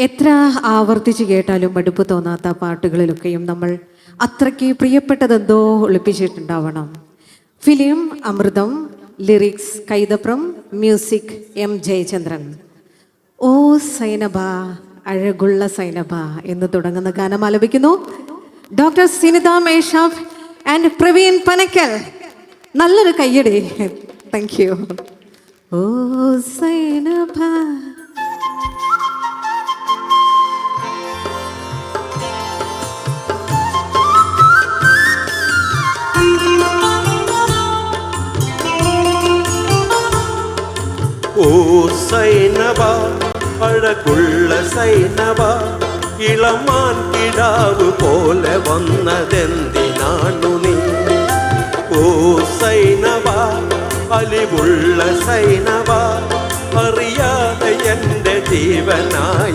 എത്ര ആവർത്തിച്ച് കേട്ടാലും മടുപ്പ് തോന്നാത്ത പാട്ടുകളിലൊക്കെയും നമ്മൾ അത്രയ്ക്ക് പ്രിയപ്പെട്ടതെന്തോ ഒളിപ്പിച്ചിട്ടുണ്ടാവണം. Film Amrutham lyrics Kaithapram music M Jayachandran. ഓ സൈനബ അഴകുള്ള സൈനബ എന്ന് തുടങ്ങുന്ന ഗാനം ആലപിക്കുന്നു. Doctor Sinitha Meshaf and Praveen Panakkal. നല്ലൊരു കയ്യടി. താങ്ക് യു ഓ സൈനബ ഓ സൈനവ അഴകുള്ള സൈനവ ഇളമാൻ കിടാവ് പോലെ വന്നതെന്തിനാണു നീ? ഓ സൈനവ അലിവുള്ള സൈനവ അറിയാതെ എന്റെ ജീവനായതെന്തിനാണു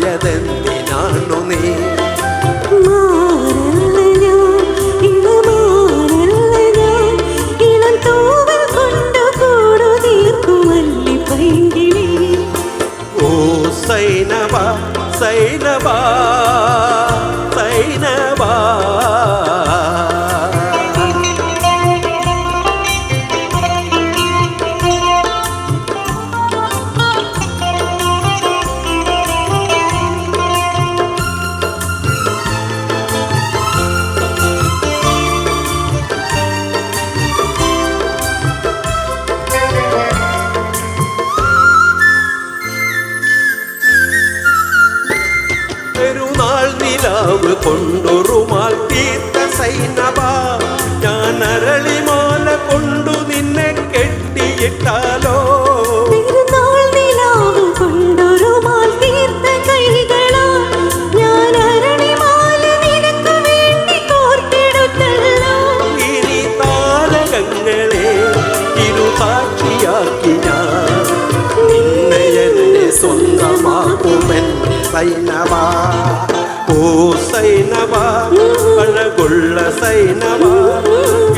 സൈനവ പെരുന്നാൾ നിലാവ് കൊണ്ടൊരുമാൽ തീർത്ത സൈനബ. ഞാൻ അരളിമാല കൊണ്ടു സ്വന്തമാക്കുമെൻ സൈനവ ഓ സൈനവ അഴകുള്ള സൈനവ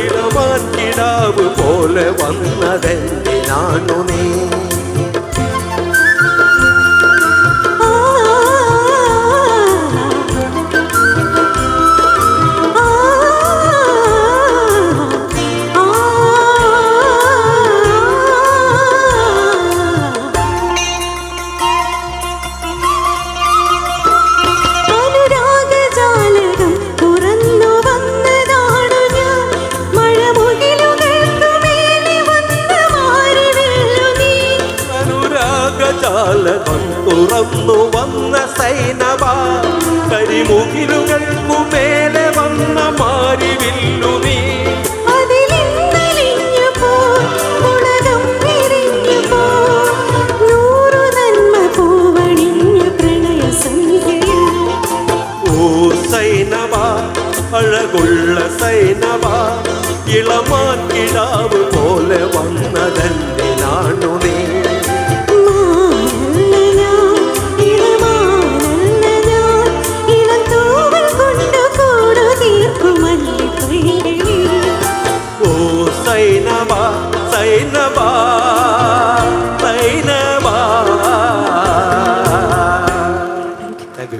ഇളമാൻ കിടാവ് പോലെ വന്നതെന്തിനാണു അനുരാഗജാലകം തുറന്നു വന്ന സൈനവ കരിമുകിലുകൾക്കു മേലെ വന്ന മാരിവില്ലു നീ അഴകുള്ള സൈനവ ഇളമാൻ കിടാവ് പോലെ വന്നതെന്തിനാ? நபா